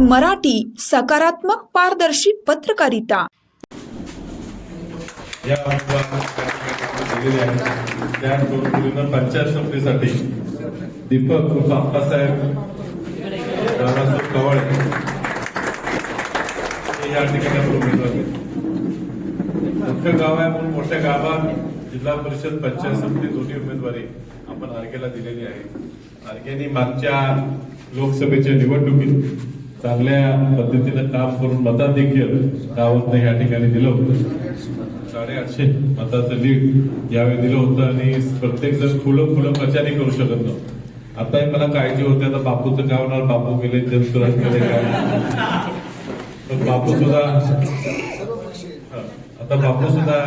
मराठी सकारात्मक पारदर्शी पत्रकारिता. या पंचायत समितीसाठी दीपक बाप्पासाहेब दादासाहेब रामासाहेब कवळे हे या ठिकाणी उमेदवार मोठं गाव आहे म्हणून मोठ्या गावात जिल्हा परिषद पंचायत समिती दोन्ही उमेदवारी आपण आर्गेला दिलेली आहे. आर्गेने मागच्या लोकसभेच्या निवडणुकीत चांगल्या पद्धतीनं काम करून मताधिक्य गावात या ठिकाणी दिलं होतं. साडेआठशे मताचं लीड यावेळी दिलं होतं आणि प्रत्येक जण खुलं खुलं प्रचारही करू शकत नव्हतं. आताही मला काळजी होती आता बापूचं काय होणार? बापू गेले जनसुराज गेले काय? बापू सुद्धा आता बापू सुद्धा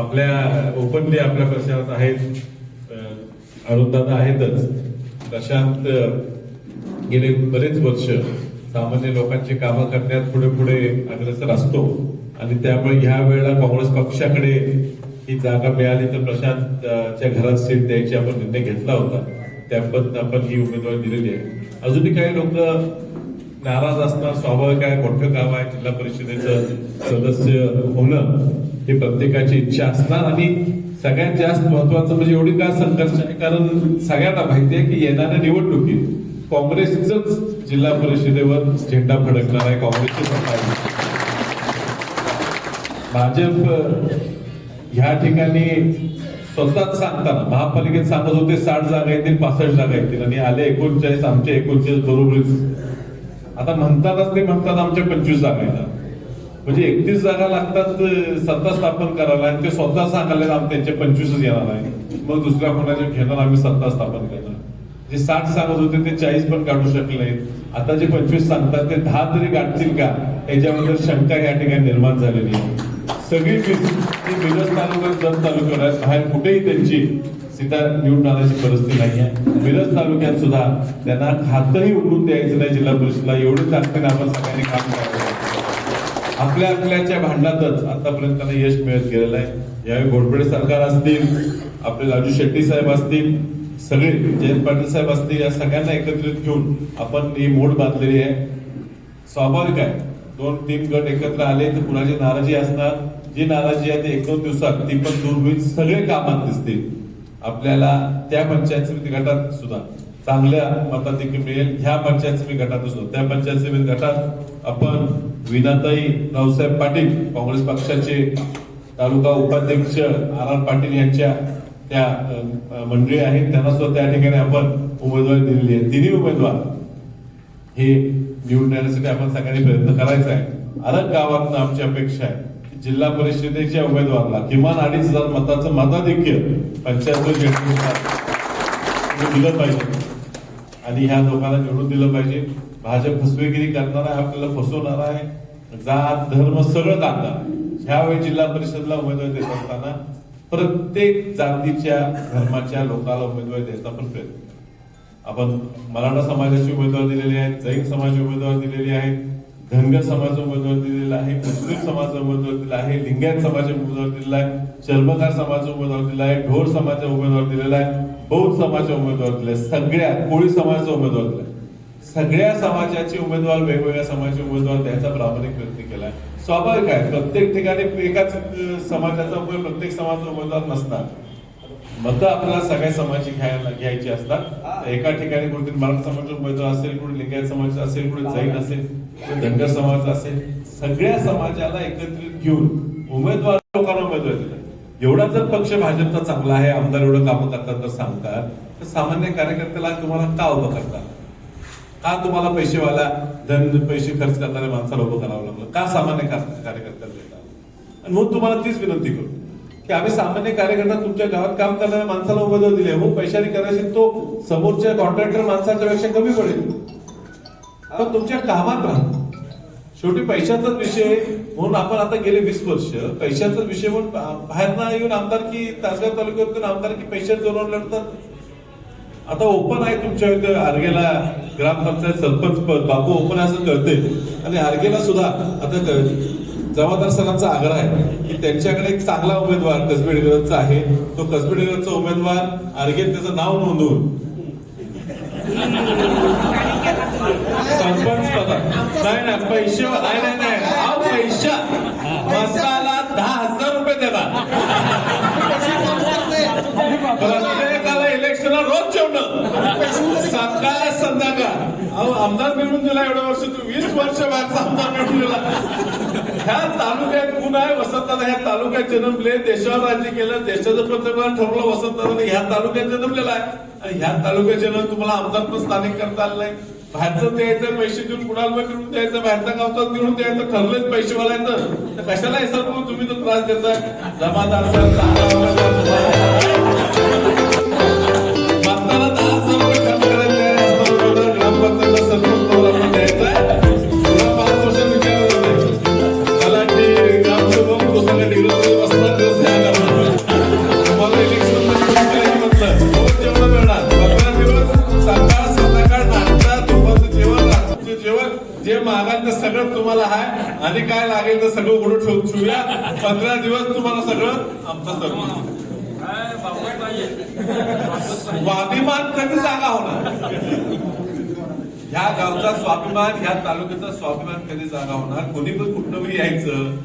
आपल्या ओपनली आपल्या प्रचारात आहेत. अरुणदादा आहेतच. प्रशांत गेले बरेच वर्ष. सामान्य लोकांची कामं करण्यात पुढे पुढे अग्रसर असतो. आणि त्यामुळे ह्या वेळेला काँग्रेस पक्षाकडे ही जागा मिळाली तर प्रशांतच्या घरात सीट द्यायची आपण निर्णय घेतला होता. त्याबद्दल आपण ही उमेदवारी दिलेली आहे. अजूनही काही लोक नाराज असणार स्वाभाविक आहे मोठं काम आहे जिल्हा परिषदेचं सदस्य होणं ही प्रत्येकाची इच्छा असणार. आणि सगळ्यात जास्त महत्वाचं म्हणजे एवढी का संघर्ष आहे? कारण सगळ्यांना माहिती आहे की येणाऱ्या निवडणुकीत काँग्रेसच जिल्हा परिषदेवर झेंडा फडकणार आहे काँग्रेसची भाजप ह्या ठिकाणी स्वतःच सांगताना महापालिकेत सांगत होते साठ जागा येतील पासष्ट जागा येतील. आणि आले एकोणचाळीस आमचे एकोणचाळीस बरोबरीच. आता म्हणतानाच ते म्हणतात आमच्या पंचवीस जागा येतात. म्हणजे एकतीस जागा लागतात सत्ता स्थापन करायला आणि ते स्वतः सांगायला आम त्यांचे पंचवीसच येणार आहे मग दुसऱ्या कोणाच्या घेणार आम्ही सत्ता स्थापन करणार? जे साठ सांगत होते ते चाळीस पण काढू शकले. आता जे पंचवीस सांगतात ते दहा तरी गाठतील का? याच्याबद्दल शंका या ठिकाणी निर्माण झालेली आहे. सगळी मिरज तालुक्यात जत तालुक्यात बाहेर कुठेही त्यांची सीता निवडून आणायची परिस्थिती नाही आहे मिरज तालुक्यात सुद्धा त्यांना खातंही उघडून द्यायचं नाही जिल्हा परिषदला. एवढी ताकदीने आपण सगळ्यांनी काम करावं आपल्या आपल्याच्या भांडणातच आतापर्यंत त्यांना यश मिळत गेलेलं आहे. यावेळी घोडपडे सरकार असतील आपले राजू शेट्टी साहेब असतील सगळे जयंत पाटील साहेब असतील या सगळ्यांना एकत्रित घेऊन आपण ही मोड बांधलेली आहे. स्वाभाविक आहे. दोन तीन गट एकत्र आले तर कुणाची नाराजी असणार? जी नाराजी आहे ती एक दोन दिवसात ती पण दूर होईल. सगळे कामात दिसतील. आपल्याला त्या पंचायत समिती गटात सुद्धा चांगल्या मताधिक्य मिळेल. ह्या पंचायत समिती गटात सुद्धा त्या पंचायत समिती गटात आपण विनाताई रावसाहेब पाटील काँग्रेस पक्षाचे तालुका उपाध्यक्ष आर आर पाटील यांच्या त्या मंडळी आहेत त्यांना सुद्धा त्या ठिकाणी आपण उमेदवारी दिलेली आहे. तिन्ही उमेदवार हे निवडून येण्यासाठी आपण सगळ्यांनी प्रयत्न करायचा आहे. अलग गावातनं आमची अपेक्षा आहे की जिल्हा परिषदेच्या उमेदवाराला किमान अडीच हजार मताचं मताधिक्य पंचायत दिलं पाहिजे. आणि ह्या लोकांना निवडून दिलं पाहिजे. भाजप फसवेगिरी करणार आहे आपल्याला फसवणार आहे. जात धर्म सगळं काढणार ह्यावेळी जिल्हा परिषदला उमेदवारी देत असताना प्रत्येक जातीच्या धर्माच्या लोकाला उमेदवारी द्यायचा पण प्रयत्न आपण मराठा समाजाची उमेदवार दिलेली आहे जैन समाजाची उमेदवार दिलेली आहे धनगर समाजाचा उमेदवार दिलेला आहे मुस्लिम समाजाचा उमेदवार दिला आहे लिंगायत समाजाचा उमेदवार दिलेला आहे चर्मकार समाजाचा उमेदवार दिला आहे ढोर समाजाचा उमेदवार दिलेला आहे बौद्ध समाजाचा उमेदवार दिला आहे सगळ्या कोळी समाजाचा उमेदवार दिला आहे. सगळ्या समाजाचे उमेदवार वेगवेगळ्या समाजाचे उमेदवार द्यायचा प्रामाणिक प्रयत्न केलाय. स्वाभाविक आहे प्रत्येक ठिकाणी एकाच समाजाचा उपयोग प्रत्येक समाजाचा उमेदवार नसतात मतं आपल्याला सगळ्या समाजाची घ्यायला घ्यायची असतात. एका ठिकाणी कुठे मराठा समाजाचा उमेदवार असेल कुठे लिंगायत समाज असेल कुठे जैन असेल कुठे धनगर समाज असेल सगळ्या समाजाला एकत्रित घेऊन उमेदवार लोकांना उमेदवार दिला एवढा जर पक्ष भाजपचा चांगला आहे आमदार एवढं कामं करतात तर सांगतात. तर सामान्य कार्यकर्त्याला तुम्हाला का उभं करतात? का तुम्हाला पैसेवाला धन पैसे खर्च करणाऱ्या माणसाला उभं करावं लागलं? का सामान्य कार्यकर्त्याला देतात आणि म्हणून तुम्हाला तीच विनंती करू की आम्ही सामान्य कार्यकर्ता तुमच्या गावात काम करणाऱ्या माणसाला उमेदवार दिले हो पैशाने करायचे तो समोरच्या कॉन्ट्रॅक्टर माणसाच्या पेक्षा कमी पडेल. आता तुमच्या कामात राहा. शेवटी पैशाचाच विषय म्हणून आपण आता गेले वीस वर्ष पैशाचाच विषय म्हणून बाहेर ना येऊन आमदारकी तासगाव तालुक्यातून आमदारकी पैशात जोरावर लढतात. आता ओपन आहे तुमच्या इथं आर्गेला ग्रामपंचायत सरपंच पद बापू ओपन असं कळते आणि आर्गेला सुद्धा आता जमादार सरांचा आग्रह आहे की त्यांच्याकडे एक चांगला उमेदवार कसबेडकरांचा आहे. तो कसबेडकरांचा उमेदवार आर्गेत त्याचं नाव नोंदवून. सरपंच पदा. नाही नाही पैसे नाही नाही नाही. हा पैसा मसाला दहा हजार रुपये देणार. समजा का? अहो आमदार मिळून दिला एवढ्या वर्ष तू वीस वर्ष बाहेरचा आमदार मिळून दिला. ह्या तालुक्यात गुण आहे? वसंतदादा ह्या तालुक्यात जन्मले देशावर राज्य केलं देशाचं पंतप्रधान ठरवलं वसंतदादा ह्या तालुक्यात जन्मलेला आहे. आणि ह्या तालुक्यात जन्म तुम्हाला आमदार पण स्थानिक करता आलं नाही. बाहेरचं द्यायचं पैसे देऊन कुणाला मिळून द्यायचं बाहेरचा गावचा मिळून द्यायचं ठरलेच पैसे वालायचं तर कशाला हे सर्व तुम्ही तर त्रास देताय? जमादार सगळं तुम्हाला आहे आणि काय लागेल तर सगळं उघडून ठेवून ठेवूया. पंधरा दिवस तुम्हाला सगळं आमचं सर्व स्वाभिमान कधी जागा होणार? ह्या गावचा स्वाभिमान ह्या तालुक्याचा स्वाभिमान कधी जागा होणार? कोणी पण कुठनं यायचं.